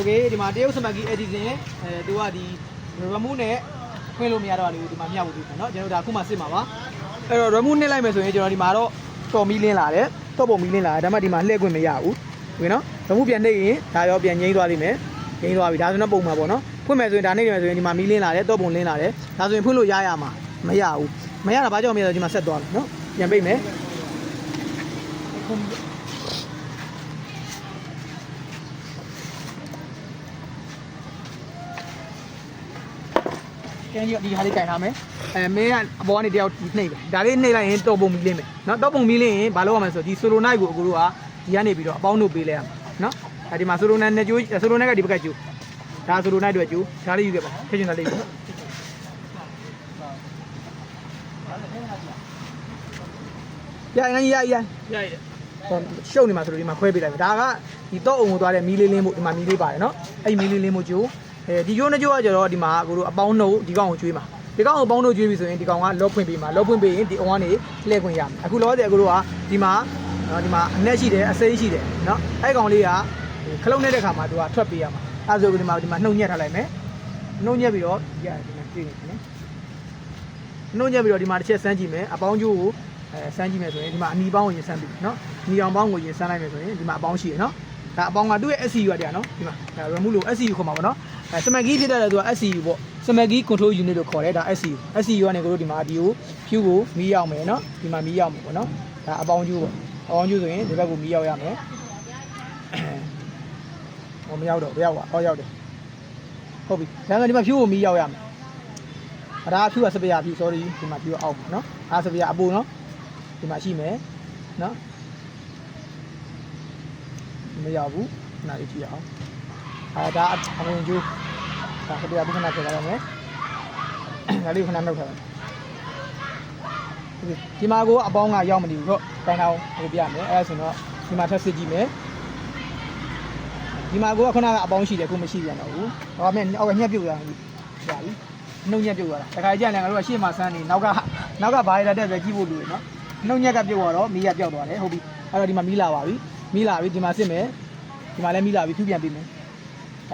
โอเคဒီမှာတရုတ်စမတ်ကြီး editing အဲသူကဒီ remove နဲ့ဖွင့်လို့မရတော့ဘူးဒီမှာမြောက်ဖို့ပြတယ်เนาะကျွန်တော်ဒါအခုမှစစ်မှာပါအဲ့တော့ remove နဲ့လိုက်မယ်ဆိုရင်ကျွန်တော်ဒီမှာတော့တော်မီလင်းလာတယ်တော့ပုံမီလင်းလာတယ်ဒါမှဒီမှာလှည့်ခွင့်မရဘူးဟုတ်ကဲ့နော် remove ပြန်နှိပ်ရင်ဒါရောပြန်ငိမ့်သွားလိမ့်မယ်ငိမ့်သွားပြီဒါဆိုတော့ပုံမှာပေါ့နော်ဖွင့်မယ်ဆိုရင်ဒါနှိပ်မယ်ဆိုရင်ဒီမှာမီလင်းလာတယ်တော့ပုံလင်းလာတယ်ဒါဆိုရင်ဖွင့်လို့ရရမှာမရဘူးမရတာဘာကြောင့်မရလဲဒီမှာဆက်သွားမယ်နော်ပြန်ပိတ်မယ် ကျန်ကြီးဒီဟာလေးကြင်ထားမယ်အဲမင်းကအပေါ်ကနေတယောက်နှိပ်ပဲဒါလေးနှိပ်လိုက်ရင်တော်ပုံမီလင်းမယ်နော်တော်ပုံမီလင်းရင်ဘာလုပ်ရမလဲဆိုတော့ဒီဆိုလိုနိုင်ကိုအကိုတို့ကဒီကနေပြီးတော့အပေါင်းတို့ပေးလိုက်ရမှာနော်အဲဒီမှာဆိုလိုနိုင်နဲ့ကျိုးဆိုလိုနိုင်ကဒီဘက်ကကျိုးဒါဆိုလိုနိုင်တွေကျိုးဒါလေးယူခဲ့ပါထည့်ချင်တာလေးယူရရင်ရရရရရဟိုရှုပ်နေမှာဆိုလို့ဒီမှာခွဲပေးလိုက်မယ်ဒါကဒီတော့အုံကိုသွားတဲ့မီးလေးလင်းဖို့ဒီမှာမီးလေးပါတယ်နော်အဲ့ဒီမီးလေးလင်းဖို့ကျိုး အဲဒီကျိုးနှစ်ကျိုးကကျတော့ဒီမှာကိုတို့အပေါင်းနှုတ်ဒီကောင်ကိုကျွေးမှာဒီကောင်ကိုပေါင်းနှုတ်ကျွေးပြီဆိုရင်ဒီကောင်ကလော့ဖွင့်ပေးမှာလော့ဖွင့်ပေးရင်ဒီအုံကနေလှည့်ခွင့်ရမယ်အခုလောဆယ်ကိုတို့ကဒီမှာနော်ဒီမှာအနက်ရှိတယ်အစိမ်းရှိတယ်နော်အဲ့ကောင်လေးကခလုံးနေတဲ့ခါမှာသူကထွက်ပေးရမှာအဲဆိုဒီမှာဒီမှာနှုတ်ညက်ထားလိုက်မယ်နှုတ်ညက်ပြီးတော့ရတယ်ဒီမှာကြည့်နေတယ်နော်နှုတ်ညက်ပြီးတော့ဒီမှာတစ်ချက်စမ်းကြည့်မယ်အပေါင်းကျိုးကိုအဲစမ်းကြည့်မယ်ဆိုရင်ဒီမှာအနီပေါင်းကိုရင်စမ်းပြီနော်ညီအောင်ပေါင်းကိုရင်စမ်းလိုက်မယ်ဆိုရင်ဒီမှာအပေါင်းရှိရနော်ဒါအပေါင်းကသူ့ရဲ့ SCU ရတယ်နော်ဒီမှာဒါ remove လို့ SCU ခေါ်မှာပေါ့နော် အဲစမက်ကြီးဖြစ်တဲ့သူက SCU ပေါ့စမက်ကြီး control unit လို့ခေါ်တယ်ဒါ SCU SCU ကနေကိုတို့ဒီမှာဒီကို view ကိုမီးရောက်မယ်နော်ဒီမှာမီးရောက်မယ်ပေါ့နော်ဒါအပေါင်းကျိုးပေါ့အပေါင်းကျိုးဆိုရင်ဒီဘက်ကိုမီးရောက်ရမယ်ဟောမရောက်တော့ဘယ်ရောက်ပါဟောရောက်တယ်ဟုတ်ပြီဒါဆိုဒီမှာ view ကိုမီးရောက်ရမယ်အဲ့ဒါ view ကစပယ် view sorry ဒီမှာ view အောက်နော်အဲ့ဒါစပယ်အပူနော်ဒီမှာရှိမယ်နော်မရောက်ဘူးခဏလေးကြည့်အောင် အဲဒါအဝင်ကျိုးဒါစပယ်ဘုခဏဖြစ်လာရမယ်ဒါလေးခဏနှုတ်ထားတယ်ဒီမှာကိုအပေါင်းကရောက်မနေဘူးတော့တိုင်တောင်ဟိုပြမယ်အဲဒါဆိုတော့ဒီမှာထပ်စစ်ကြည့်မယ်ဒီမှာကိုကခုနကအပေါင်းရှိတယ်ခုမရှိပြန်တော့ဘူးဟောမဲ့အောက်ကညက်ပြုတ်ရအောင်ကြာပြီနှုတ်ညက်ပြုတ်ရတာတခါကြရင်လည်းငါတို့ကရှေ့မှာဆန်းနေနောက်ကနောက်ကဘာရတဲ့ပဲကြည့်ဖို့လိုရနော်နှုတ်ညက်ကပြုတ်သွားတော့မီးရပြောက်သွားတယ်ဟုတ်ပြီအဲ့တော့ဒီမှာမီးလာပါပြီမီးလာပြီဒီမှာစစ်မယ်ဒီမှာလည်းမီးလာပြီဖြူပြန်ပြီးမယ်အဲ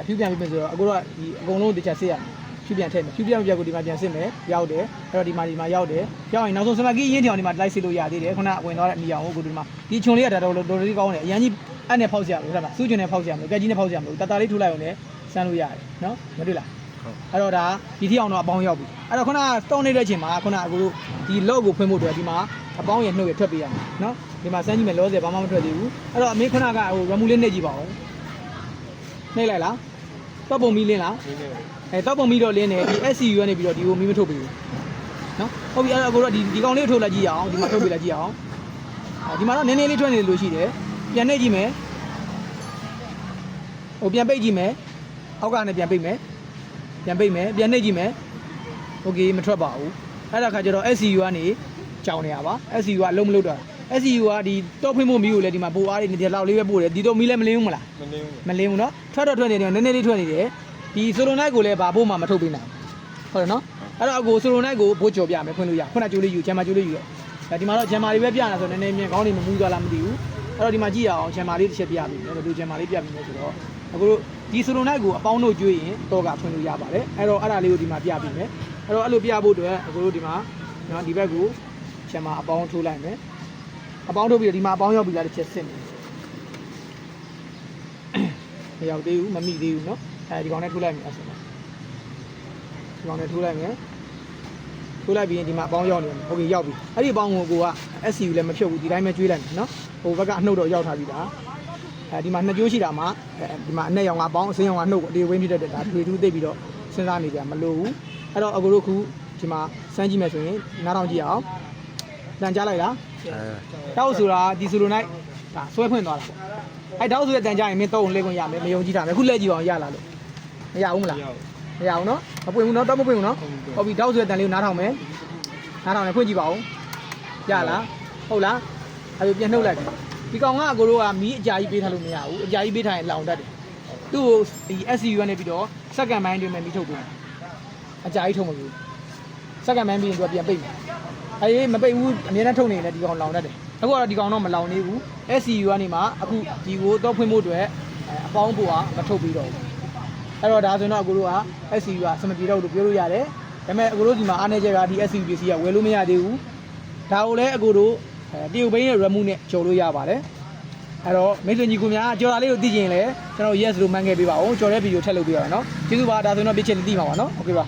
ဖြူပြန်ပြီးမယ်ဆိုတော့အခုတော့ဒီအကုန်လုံးတခြားစစ်ရမယ်ဖြူပြန်ထည့်မယ်ဖြူပြန်ပြက်ကိုဒီမှာပြန်စစ်မယ်ရောက်တယ်အဲ့တော့ဒီမှာဒီမှာရောက်တယ်ရောက်ရင်နောက်ဆုံးစမကီးရင်းထအောင်ဒီမှာလိုက်စစ်လို့ရသေးတယ်ခုနဝင်သွားတဲ့အနီအောင်ကိုဒီမှာဒီခြုံလေးကတော်တော်တော်တော်လေးကောင်းတယ်အရန်ကြီးအဲ့နဲ့ဖောက်စရာမလိုဟုတ်လားစူးချွန်နဲ့ဖောက်စရာမလိုကက်ကြီးနဲ့ဖောက်စရာမလိုတတလေးထိုးလိုက်အောင်လည်းစမ်းလို့ရတယ်နော်မတွေ့လားအဲ့တော့ဒါဒီထီအောင်တော့အပေါင်းရောက်ပြီအဲ့တော့ခုနကတောင်းနေတဲ့အချိန်မှာခုနကအခုဒီ log ကိုဖွင့်ဖို့အတွက်ဒီမှာအပေါင်းရနှုတ်ရထွက်ပေးရမယ်နော်ဒီမှာစမ်းကြည့်မယ်လောဆယ်ဘာမှမထွက်သေးဘူးအဲ့တော့အမေခုနကဟို remove လေးနှိပ်ကြည့်ပါဦးနှိပ်လိုက်လား တော့ပုံမီလင်းလား ဒီနေ့ အဲတောက်ပုံပြီးတော့လင်းတယ်ဒီ SCU ကနေပြီးတော့ဒီကိုမီးမထုတ်ပေးဘူးနော်ဟုတ်ပြီအဲ့တော့အကိုတော့ဒီဒီကောင်လေးကိုထုတ်လိုက်ကြည့်ရအောင်ဒီမှာထုတ်ပေးလိုက်ကြည့်ရအောင်အဲဒီမှာတော့နည်းနည်းလေးထွက်နေလို့ရှိတယ်ပြန်နှိပ်ကြည့်မယ်ဟိုပြန်ပိတ်ကြည့်မယ်အောက်ကနေပြန်ပိတ်မယ်ပြန်ပိတ်မယ်ပြန်နှိပ်ကြည့်မယ်โอเคမထွက်ပါဘူးအဲ့ဒါခါကျတော့ SCU ကနေကြောင်နေရပါ SCU ကအလုံးမလုပ်တော့ SCU ကဒီတော့ဖွင့်ဖို့မီးကိုလည်းဒီမှာပိုအားတွေနေတယ်လောက်လေးပဲပို့တယ်ဒီတော့မီးလည်းမလင်းဘူးမလား မနေဘူး မလင်းဘူးเนาะထွက်တော့ထွက်နေတယ်နည်းနည်းလေးထွက်နေတယ်ဒီဆိုလိုနိုင်ကိုလည်းဘာဖို့မှမထုတ်ပေးနိုင်ဘူးဟုတ်တယ်နော်အဲ့တော့အကိုဆိုလိုနိုင်ကိုဘိုးကြော်ပြမယ်ဖွင့်လို့ရခုနကျိုးလေးယူချမ်းမကျိုးလေးယူရအဲဒီမှာတော့ချမ်းမာလေးပဲပြနေတာဆိုနည်းနည်းမြင်ကောင်းနေမမူးသွားလားမသိဘူးအဲ့တော့ဒီမှာကြည့်ရအောင်ချမ်းမာလေးတစ်ချက်ပြပြီမယ်ဘယ်လိုချမ်းမာလေးပြပြီလဲဆိုတော့အကိုတို့ဒီဆိုလိုနိုင်ကိုအပေါင်းတို့ကျွေးရင်တော့ကဖွင့်လို့ရပါတယ်အဲ့တော့အဲ့ဒါလေးကိုဒီမှာပြပြီမယ်အဲ့တော့အဲ့လိုပြဖို့အတွက်အကိုတို့ဒီမှာနော်ဒီဘက်ကိုချမ်းမာအပေါင်းထိုးလိုက်မယ် အပေါင်းထိုးပြီးတော့ဒီမှာအပေါင်းရောက်ပြီလားတစ်ချက်စစ်မယ် မရောက်သေးဘူးမမိသေးဘူးเนาะအဲဒီကောင်နဲ့ထိုးလိုက်မယ်အဲ့ဆိုတော့ဒီကောင်နဲ့ထိုးလိုက်မယ်ထိုးလိုက်ပြီးရင်ဒီမှာအပေါင်းရောက်နေတယ်ဟုတ်ပြီရောက်ပြီအဲ့ဒီအပေါင်းကိုကိုက SCU လည်းမဖြုတ်ဘူးဒီတိုင်းပဲကျွေးလိုက်မယ်เนาะဟိုဘက်ကအနှုတ်တော့ရောက်ထားပြီဒါအဲဒီမှာနှစ်ကြိုးရှိတာမှာအဲဒီမှာအနဲ့ရောင်ကအပေါင်းအစင်းရောင်ကနှုတ်အတေဝင်းဖြစ်တဲ့ဒါထွေထူးသိပ်ပြီးတော့စဉ်းစားနေကြမလို့ဘူးအဲ့တော့အကိုတို့ခုဒီမှာစမ်းကြည့်မယ်ဆိုရင်နားထောင်ကြည့်အောင်တန်ကြားလိုက်လား အဲ တောက်ဆိုတာဒီဆိုလိုနိုင်ဒါဆွဲဖွင့်သွားတာပေါ့အဲတောက်ဆိုတဲ့တန်ကြရင်မင်းတော့လဲခွင့်ရမယ်မယုံကြည်တာမယ်ခုလက်ကြည့်ပါအောင်ရလာလို့မရဘူးမလားရောက်မရဘူးနော်မပွင့်ဘူးနော်တော့မပွင့်ဘူးနော်ဟုတ်ပြီဟုတ်ပြီတောက်ဆိုတဲ့တန်လေးကိုနားထောင်မယ်နားထောင်တယ်ဖွင့်ကြည့်ပါဦးရလားဟုတ်လားအဲပြန်နှုတ်လိုက်ဒီကောင်ကအကိုတို့ကမီးအကြာကြီးပေးထားလို့မရဘူးအကြာကြီးပေးထားရင်လောင်တတ်တယ်သူ့ကိုဒီ SCU ကနေပြီးတော့စက္ကန့်ပိုင်းတွင်မှမီးထုတ်ပေးတယ်အကြာကြီးထုတ်မလို့စက္ကန့်ပိုင်းပြီးရင်သူကပြန်ပိတ်မယ် အေးမပိတ်ဘူးအများနဲ့ထုတ်နေတယ်ဒီကောင်လောင်တတ်တယ်အခုကတော့ဒီကောင်တော့မလောင်နေဘူး SCU ကနေမှအခုဒီကိုတော့ဖွင့်ဖို့အတွက်အဲအပေါင်းဖို့ကမထုတ်ပြီးတော့ဘူး အဲ့တော့ဒါဆိုရင်တော့အကိုတို့က SCU ကအဆင်မပြေတော့ဘူးလို့ပြောလို့ရတယ်ဒါပေမဲ့အကိုတို့ဒီမှာအားနေချက်ကဒီ SCU ပစ္စည်းကဝယ်လို့မရသေးဘူးဒါကိုလည်းအကိုတို့အဲတရုတ်ဘိန်းရဲ့ remove နဲ့ကြော်လို့ရပါတယ်အဲ့တော့မိတ်ဆွေညီကိုများကြော်တာလေးကိုသိချင်ရင်လည်းကျွန်တော် yes လို့မှန်းခဲ့ပေးပါဦးကြော်တဲ့ဗီဒီယိုထည့်လုပ်ပေးပါမယ်နော်ကျေးဇူးပါဒါဆိုရင်တော့ပြည့်ချက်လေးသိမှာပါနော်โอเคပါ